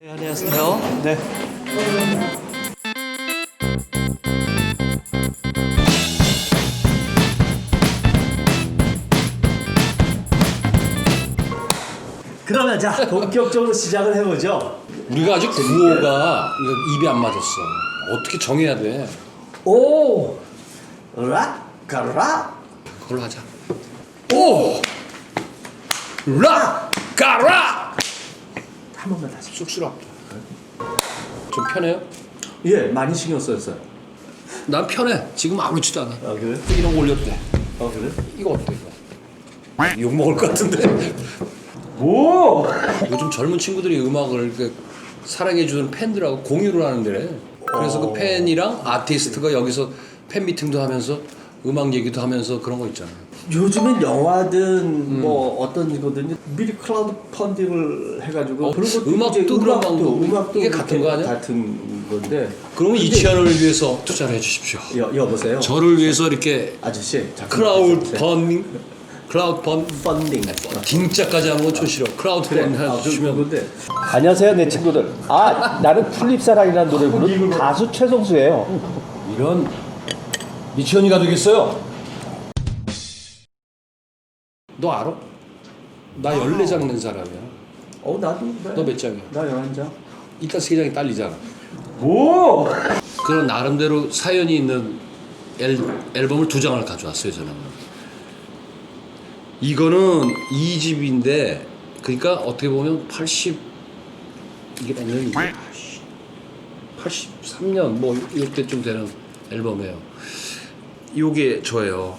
네, 안녕하세요. 네. 그러면 자 본격적으로 시작을 해보죠. 우리가 아직 구호가 이거 입이 안 맞았어. 어떻게 정해야 돼? 오, 락, 가락. 그걸로 하자. 오! 락! 가락! 한 번만 다시. 쑥스럽다. 좀 편해요? 예, 많이 신경 썼어요. 난 편해. 지금 아무렇지도 않아. 아 그래? 이런 거 올려도 돼. 아 그래? 이거 어때 이거? 욕 먹을 것 같은데. 오, 요즘 젊은 친구들이 음악을 이렇게 사랑해주는 팬들하고 공유를 하는데 그래서 그 팬이랑 아티스트가 여기서 팬 미팅도 하면서 음악 얘기도 하면서 그런 거 있잖아. 요즘엔 영화든 음. 뭐 어떤 이거든 미리 클라우드 펀딩을 해가지고 어, 그런 것도 음악도 이제 그런 음악도 방법. 음악도 이게 같은 거 아니야? 같은 건데. 그러면 이치현을 위해서 투자를 해주십시오. 여 여보세요. 저를 위해서 이렇게 아저씨 크라우드 기다려주세요. 펀딩, 크라우드 펀, 펀딩. 딩자까지 싫어. 크라우드 그래. 펀딩 아, 좀 해주시면 그건데. 안녕하세요 내 친구들 아 나는 풀립사랑이라는 노래 부르는 가수 최성수예요 이런 이치현이가 되겠어요. 너 알아? 나 14장 낸 사람이야. 어 나도 그래. 너 몇 장이야? 나 열한 장. 이따 세 장이 딸리잖아. 오. 그런 나름대로 사연이 있는 앨, 앨범을 두 장을 가져왔어요 저는. 이거는 2집인데 그러니까 어떻게 보면 80 이게 몇 년이지? 83년 뭐 이때쯤 되는 앨범이에요. 요게 저예요.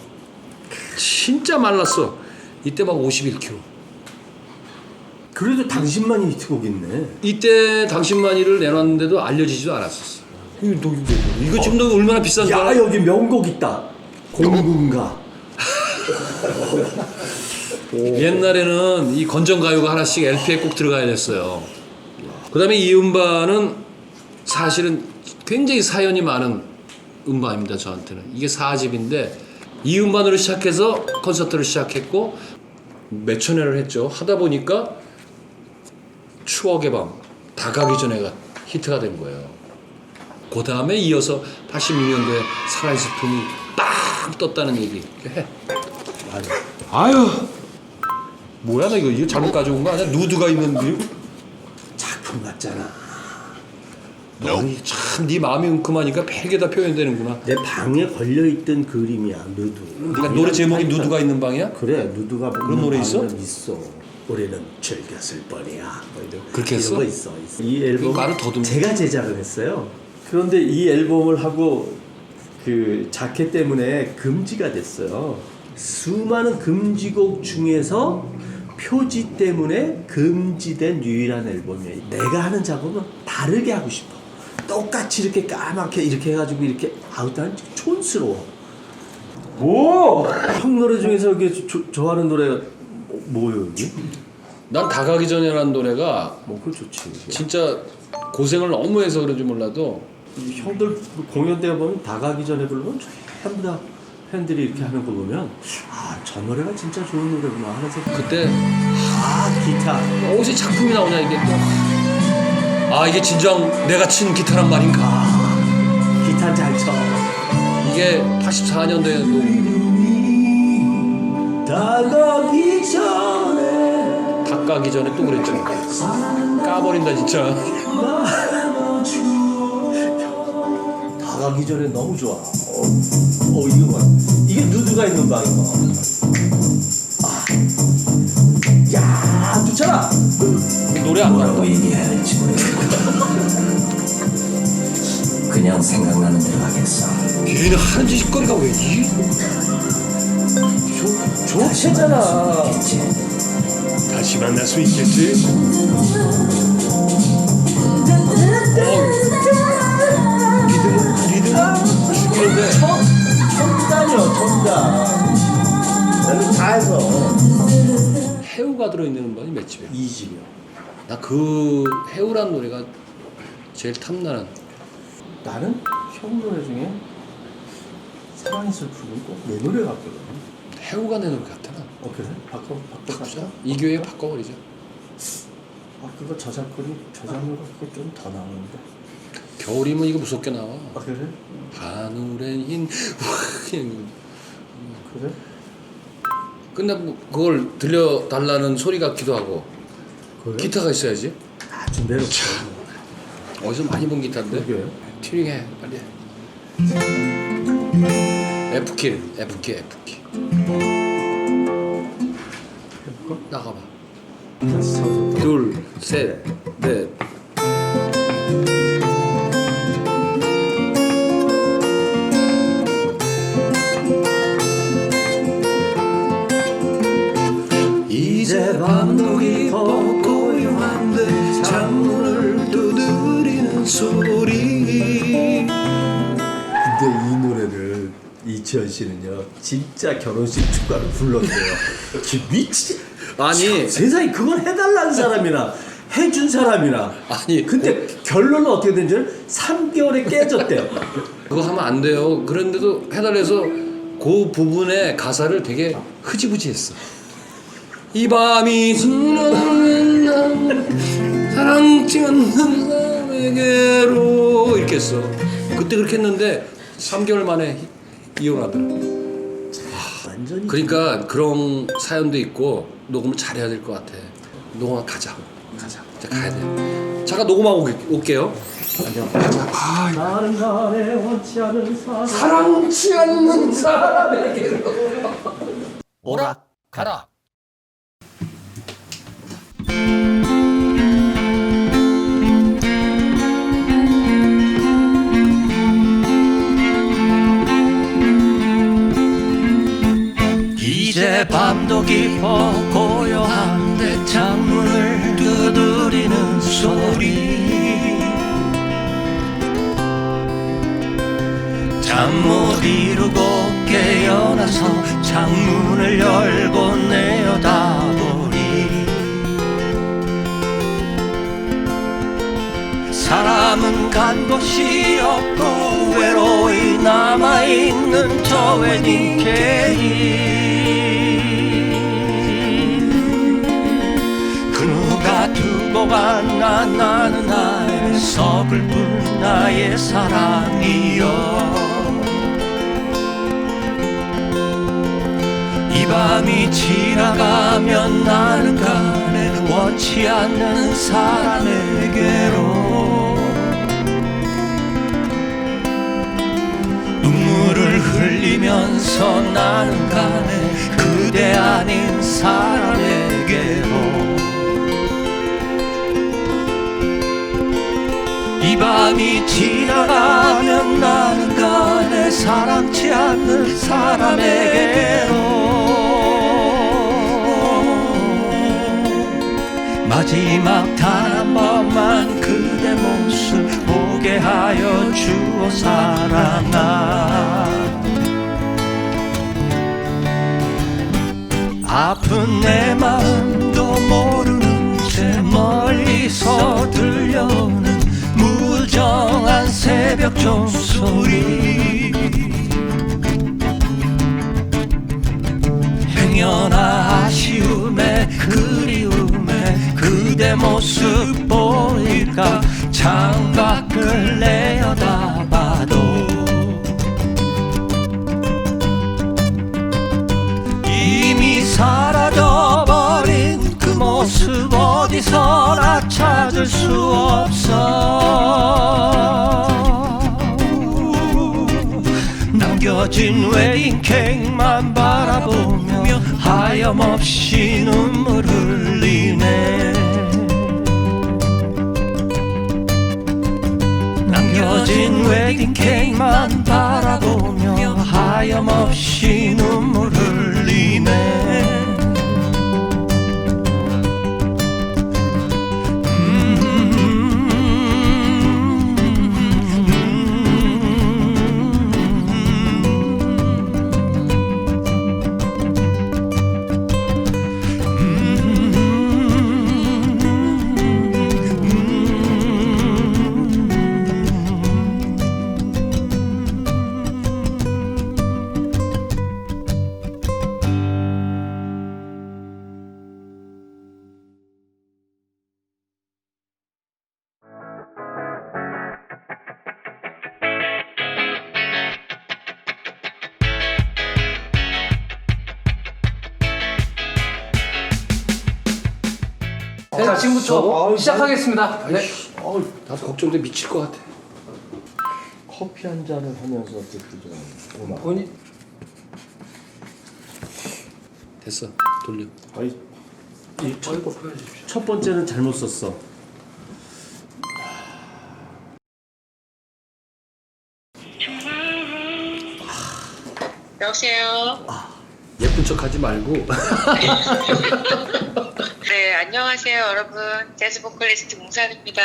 진짜 말랐어. 이때 막 51kg. 그래도 당신만이 히트곡 있네. 이때 당신만이를 내놨는데도 알려지지도 않았었어. 이거 너 이거 이거 지금 너 얼마나 비싼 줄 알아? 야 여기 명곡 있다. 공군가. 옛날에는 이 건전 가요가 하나씩 LP에 꼭 들어가야 됐어요. 그다음에 이 음반은 사실은 굉장히 사연이 많은 음반입니다. 저한테는 이게 4집인데 이 음반으로 시작해서 콘서트를 시작했고 몇 천 회를 했죠. 하다 보니까 추억의 밤 다가기 전에가 히트가 된 거예요. 그 다음에 이어서 86년도에 살아있을 품이 빵 떴다는 얘기 해. 맞아. 아유 뭐야 나 이거 이거 잘못 가져온 거 아니야? 누드가 있는 거 작품 같잖아. 참네 마음이 웅큼하니까 베개다 표현되는구나. 내 방에 걸려 있던 그림이야 누드. 그러니까 노래 제목이 누드가 있는 방이야? 그래 누드가 그런 노래 있어? 있어. 우리는 즐겼을 뿐이야. 뭐 이런, 그렇게 이런 했어? 거 있어, 있어. 이 앨범 말을 더듬- 제가 제작을 했어요. 그런데 이 앨범을 하고 그 자켓 때문에 금지가 됐어요. 수많은 금지곡 중에서 표지 때문에 금지된 유일한 앨범이에요. 내가 하는 작업은 다르게 하고 싶어. 똑같이 이렇게 까맣게 이렇게 해가지고 이렇게 아우 난 촌스러워. 오! 형 노래 중에서 이게 조- 좋아하는 노래가 뭐- 뭐예요 여기? 난 다가기 전이라는 노래가 뭐 그거 좋지. 이게. 진짜 고생을 너무 해서 그런지 몰라도 이 형들 공연 때 보면 다 가기 전에 부르면 전부 다 팬들이 이렇게 하는 거 보면 아 저 노래가 진짜 좋은 노래구나 하는 생각. 그때 아 기타. 어디서 작품이 나오냐 이게 또. 아 이게 진정 내가 치는 기타란 말인가? 아 기타 잘 쳐. 이게 84년도에 다가기 전에 닭가기 전에 또 그랬죠. 까버린다 진짜. 다가기 전에 너무 좋아. 어, 어 이거 봐. 이게 누드가 있는 방인 거. 아. 야 좋잖아. 노래 안 나와. 얘기해야할지 그냥 생각나는 대로 하겠어. 얘는 하는 짓거리가 왜 이? 좋잖아. 있지. 다시 만날 수 있겠지? 리듬 리듬 죽이는데 천단이요 천단. 나는 다 해서. 해우가 들어있는 음반이 몇 집이야? 이집이요. 나 그 해우란 노래가 제일 탐나는 나는 형 노래 중에 사랑의 슬픔은 꼭내 노래 같거든. 해우가 내 노래 같아 나. 어 그래? 바꿔 바꿔 바꾸자. 이 교회 바꿔버리자. 아 그거 저작권이 저작료가 그거 좀 더 나오는데. 겨울이면 이거 무섭게 나와. 아 그래? 하늘엔 흰 그래? 끝나고 그걸 들려달라는 소리 같기도 하고 그래? 기타가 있어야지. 아주 매력적. 어디서 많이 본 기타인데 그게 튜닝해 빨리 F키 F키 F키 해볼까? 나가봐 다시 쳐서. 둘 셋 넷 이제 밤도 깊어 고 요한데 창문을 두드리는 소리 근데 이 노래를 이치현 씨는요 진짜 결혼식 축가로 불렀대요. 그 미치. 아니 세상에 그걸 해달라는 사람이나 해준 사람이나. 아니 근데 결론은 어떻게 된지는 3개월에 깨졌대요. 그거 하면 안 돼요. 그런데도 해달래서 그 부분의 가사를 되게 흐지부지했어. 이 밤이 지나는 날 사랑치 않는 사람에게로 이렇게 했어. 그때 그렇게 했는데 3개월 만에 이혼하더라. 완전히. 그러니까 그런 사연도 있고 녹음을 잘해야 될 것 같아. 녹음 가자. 가자. 이제 가야 돼. 잠깐 녹음하고 올- 올게요. 나는 나의 원치 않은 사람. 사랑치 않는 사람에게로. 오락 가라. 깊어 고요한데 창문을 두드리는 소리. 잠 못 이루고 깨어나서 창문을 열고 내려다보니 사람은 간 곳이 없고 외로이 남아있는 저 웨딩 케이 두고 갔나 나는 나의 서글픈 나의 사랑이여. 이 밤이 지나가면 나는 가네 원치 않는 사람에게로. 눈물을 흘리면서 나는 가네 그대 아닌 사람에게 이 밤이 지나가면 나는 가네 사랑치 않는 사람에게로 마지막 단 한 번만 그대 모습 보게 하여 주어 사랑아 새벽 종소리. 행여나 아쉬움에 그리움에 그대 모습 보일까? 창밖을 내어다 어디서나 찾을 수 없어. 남겨진 웨딩 케이크만 바라보며 하염없이 눈물 흘리네. 남겨진 웨딩 케이크만 바라보며 하염없이 눈물 흘리네 지금부터 시작하겠습니다. 네. 어우, 나도 걱정돼 미칠 것 같아. 커피 한 잔을 하면서 듣기 좀 음악. 본인 됐어. 돌려. 아이 이첫 첫 번째는 잘못 썼어. 여보세요. 예쁜 척 하지 말고. 네, 안녕하세요, 여러분. 재즈 보컬리스트 웅산입니다.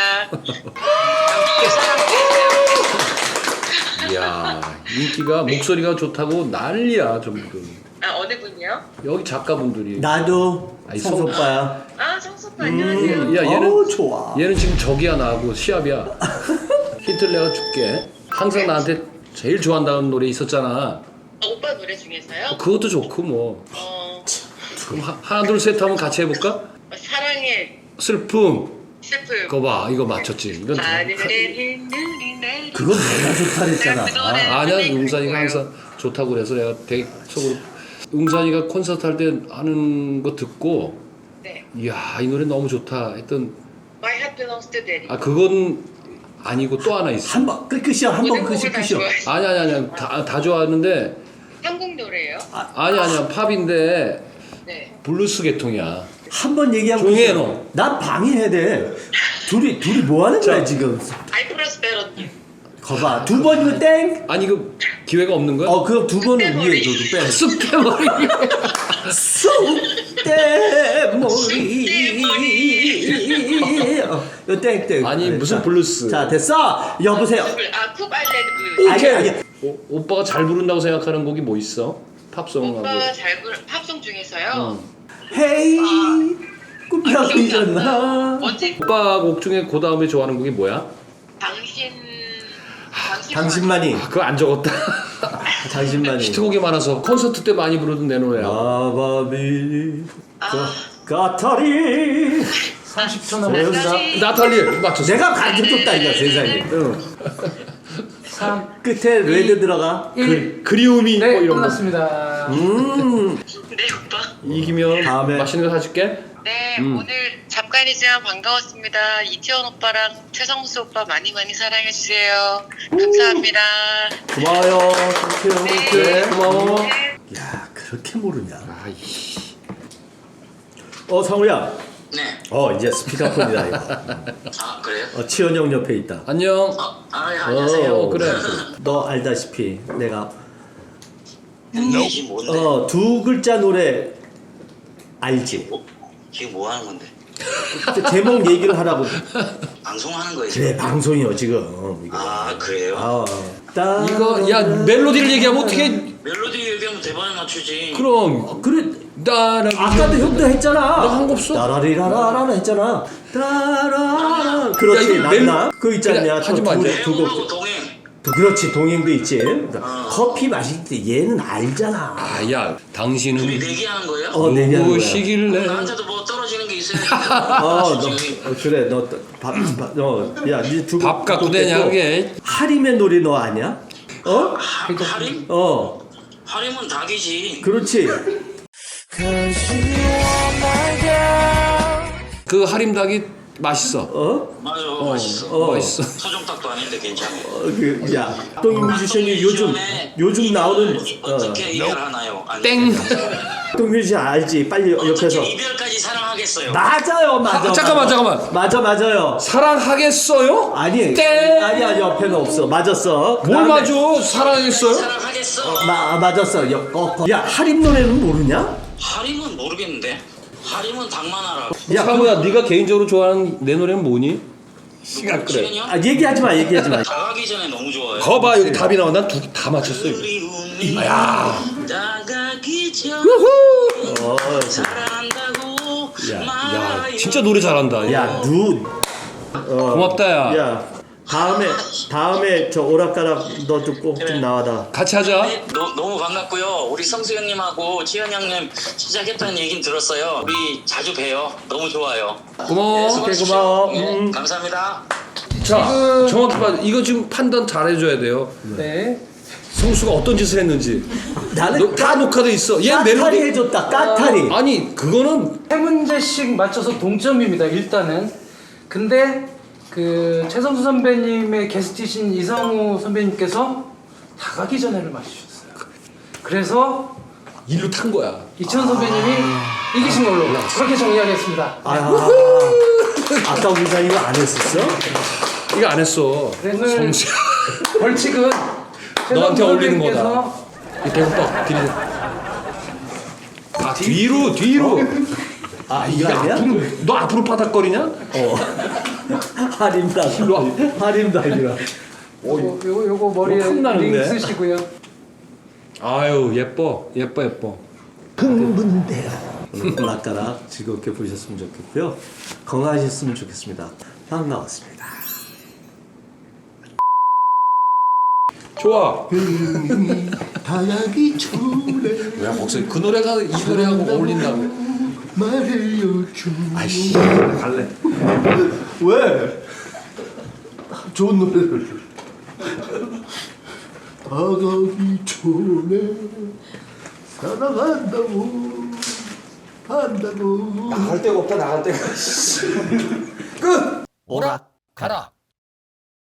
이야, 인기가 목소리가 좋다고 난리야 전부. 아, 어느 분이요? 여기 작가분들이. 나도 아니, 성 성- 오빠야. 아, 성소빠 안녕하세요. 야 얘는 어우, 좋아. 얘는 지금 적이야 나하고 시합이야. 힌트를 내가 줄게. 항상 나한테 제일 좋아한다는 노래 있었잖아. 아, 오빠 노래 중에서요? 그것도 좋고 뭐. 어, 그럼 하- 하나 둘 셋 하면 같이 해볼까? 슬픔. 슬픔. 그거 봐 이거 맞췄지. 이건 하늘에 눈이 내리. 그건 내가 좋다 노래 아, 아니야 그거예요. 항상 좋다고 그래서 내가 되게 속으로 웅산이가 콘서트 할 때 하는 거 듣고 네. 이야 이 노래 너무 좋다 했던 My heart belongs to daddy. 아 그건 아니고 또 하나 있어. 한번 끝 끝이야. 한번 모든 끝이 끝이야. 아니 아니 아니 다, 다 좋아하는데 한국 노래예요? 아니 아니야 팝인데 네. 블루스 계통이야. 한 번 얘기하면 조용히 해, 끝이야. 너. 난 방해해야 돼. 둘이 둘이 뭐 하는 거야 지금? You. 거봐 두 번이면 땡. 아니 그 기회가 없는 거야? 어 그럼 두 번은 위에. 너도 빼. 쑥대머리. 쑥대머리. 어, 이거 땡 땡. 아니, 무슨 블루스. 자 됐어. 여보세요. 아, 쿱 아일랜드 블루스. 아니 아니. 오, 오빠가 잘 부른다고 생각하는 곡이 뭐 있어? 팝송하고. 오빠가 잘 부르 팝송 중에서요. 헤이 아, 꿈꾸셨나? 언제 오빠 곡 중에 그 다음에 좋아하는 곡이 뭐야? 당신 당신 당신만이 아, 그거 안 적었다. 당신만이 히트곡이 많아서 콘서트 때 많이 부르던 내 노래야. 아바비 아. 가타리 30초 남았습니다. 나타리. 나탈리 맞췄어. 내가 가르쳐 줬다 이거 세상에 응. 3, 끝에 레드 들어가 1. 그리움이 네, 뭐 이런 거. 끝났습니다. 음 네 오빠. 이기면 다음에. 맛있는 거 사줄게. 네 음. 오늘 잠깐이지만 반가웠습니다. 이태원 오빠랑 최성수 오빠 많이 많이 사랑해 주세요. 감사합니다. 고마워요 땡큐 네. 그래 고마워. 야 그렇게 모르냐 아이씨. 어 상우야 네. 어 이제 스피커폰이다 이거 아 그래요? 어 치원형 옆에 있다 안녕. 어, 아 예, 안녕하세요. 어, 그래. 너 알다시피 내가 이게 뭔데? 어 두 글자 노래 알지 어? 지금 뭐 하는 건데? 그 제목 얘기를 하라고 방송하는 거예요? 그래? 방송이요 지금 이거 아 그래요? 아, 따- 이거 야 멜로디를 얘기하면 어떻게? 멜로디 얘기하면 대본에 맞추지. 그럼 그래 나라. 아까도 형도 했잖아 나한거 없어? 따라리라라라 했잖아 따라 그렇지 야, 이거 멜- 난나 그거 있지 그래, 않냐 하지 마, 이제. 대본하고 동행. 그렇지 동행도 있지 커피 마실 때 얘는 알잖아 아야 둘이 당신은 내기하는 거예요? 어 내기하는 거야 무엇이길래? 나한테도 뭐 떨어지는 게 있어야 어, 너, 지 어, 그래, 너, 밥, 밥, 어, 야, 니두 밥 갖고 되냐 그게? 하림의 노래 너 아냐? 어? 하림? 어, 하림은 닭이지. 그렇지. 그 하림닭이 맛있어. 어? 맞아, 맛있어. 어. 맛있어. 서정닭도 아닌데 괜찮아. 어, 그, 야, 똥 뮤지션이 요즘, 요즘 나오는, 어, 어떻게 이별하나요? 아니, 땡. 똥 뮤지션 알지? 빨리 옆에서. 어떻게 이별까지 사랑하겠어요? 맞아요, 맞아. 아, 잠깐만, 맞아. 잠깐만. 맞아, 맞아요. 사랑하겠어요? 아니, 땡. 아니야, 옆에는 없어. 맞았어. 뭘 그다음에- 맞아? 사랑했어요? 사랑하겠어. 마, 맞았어. 여, 어, 어. 야, 하림 노래는 모르냐? 하림은 모르겠는데. 하림은 닭만 알아. 야, 사무야, 네가 개인적으로 좋아하는 내 노래는 뭐니? 시간 그래. 아, 얘기하지 마, 얘기하지 마. 다가기 전에 너무 좋아요. 거봐 여기 답이 나와. 난 두 다 맞췄어. 이거. 그리움이 다가기 전 어, 사랑한다고 야, 야, 말아요. 진짜 노래 잘한다. 야, 누. 어, 고맙다 야. 야, 다음에 다음에 저 오락가락 너도 꼭 좀 나와라. 같이 하자. 네, 너, 너무 반갑고요. 우리 성수 형님하고 지현 형님 시작했다는 얘긴 들었어요. 우리 자주 봬요. 너무 좋아요. 고마워. 수고하십시오. 오케이, 고마워. 네, 음. 감사합니다. 자, 정확히 봐. 이거 지금 판단 잘 해줘야 돼요. 네. 성수가 어떤 짓을 했는지 나는 너, 다 녹화돼 있어. 얘 까탈이 멜로디 해줬다. 까탈이. 아니 그거는 세 문제씩 맞춰서 동점입니다. 일단은. 근데 그 최성수 선배님의 게스트이신 이상우 선배님께서 다가기 전에를 맞추셨어요. 그래서 일로 탄 거야. 이천 선배님이 이기신 걸로 그렇게 정리하겠습니다. 아, 아까 우리가 이거 안 했었어? 이거 안 했어. 성수. 벌칙은 너한테 어울리는 선배님께서 이 대국밥 뒤로. 아 뒤로 뒤로. 아, 이거 아니야? 앞으로 너 앞으로 바닥거리냐? 어. 하림당. 하림당이라. 요거, 요거, 요거 머리에 뭐 탐나는데? 링 쓰시고요. 아유 예뻐 예뻐 예뻐. 흥분돼요. 오늘 오락가락 즐겁게 보셨으면 좋겠고요. 건강하셨으면 좋겠습니다. 반가웠습니다. 좋아. 하기 전에 야 목소리 그 노래가 이 노래하고 어울린다고. 말해줘. 아이씨, 갈래. 왜? 좋은 노래를. 다가기 전에 사랑한다고 한다고 나갈 데가 없다 나갈 데가. 오락 가라